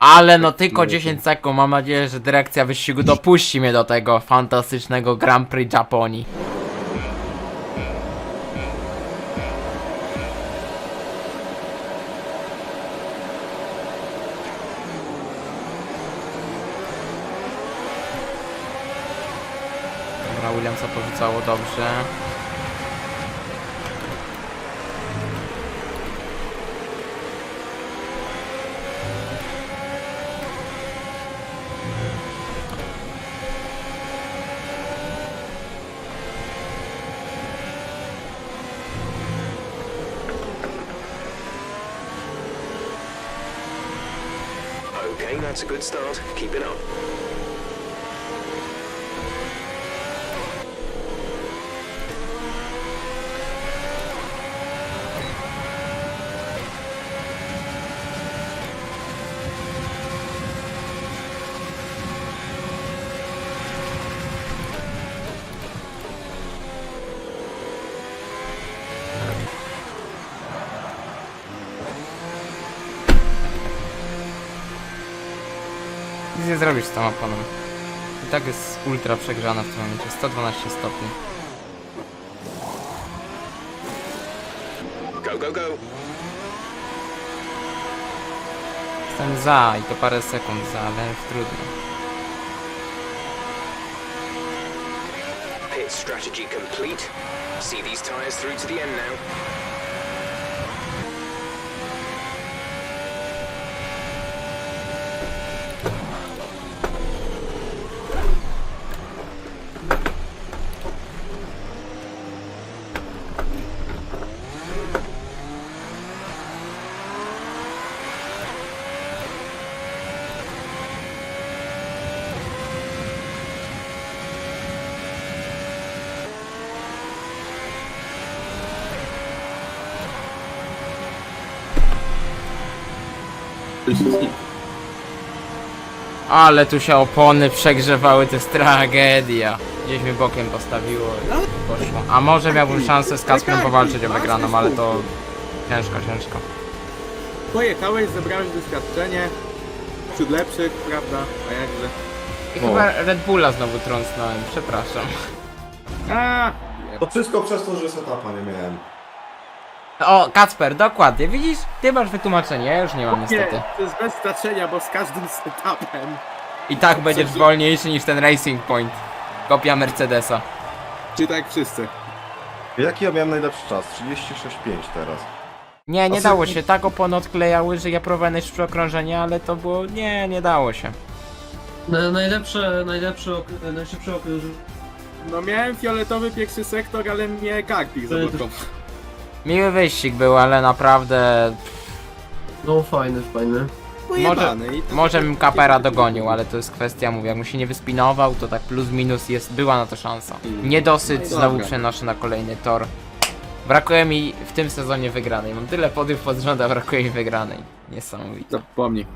Ale no tylko 10 sekund, mam nadzieję, że dyrekcja wyścigu dopuści mnie do tego fantastycznego Grand Prix Japonii. Dobra, Williamsa porzucało dobrze. That's a good start. Keep it up. Nic nie zrobisz z tą oponą. I tak jest ultra przegrzana w tym momencie, 112 stopni. Go, go, go. Jestem za i to parę sekund za, ale trudno. Pit strategy complete. See these tyres through to the end now. Ale tu się opony przegrzewały, to jest tragedia. Gdzieś mi bokiem postawiło i poszło. A może miałbym szansę z Kasprem powalczyć o wygraną, ale to ciężko, ciężko. Pojechałeś, zebrałeś doświadczenie wśród lepszych, prawda? A jakże? I chyba Red Bulla znowu trącnąłem, przepraszam. A, To wszystko przez to, że setapa nie miałem. O, Kacper, dokładnie, widzisz? Ty masz wytłumaczenie, ja już nie mam niestety. nie, to jest bez znaczenia, bo z każdym setupem. I tak będziesz wolniejszy niż ten Racing Point. Kopia Mercedesa. Czy tak wszyscy? Jaki ja miałem najlepszy czas? 36,5 teraz. Nie, nie A dało się, tak opony odklejały, że ja próbowałem najszybsze okrążenie, ale to było... Nie, nie dało się. Na, najlepsze, najlepsze, ok- najszybsze okrążenie. No miałem fioletowy pierwszy sektor, ale mnie kakpik To- zablokował. Miły wyścig był, ale naprawdę... No fajny, fajny. Może, Pojebany i to- może bym Kapera dogonił, ale to jest kwestia, mówię, jak mu się nie wyspinował, to tak plus minus jest, była na to szansa. Niedosyt, No znowu dobra. przenoszę na kolejny tor. Brakuje mi w tym sezonie wygranej. Mam tyle podów pod rząd, a brakuje mi wygranej. Niesamowite. Zapomnij.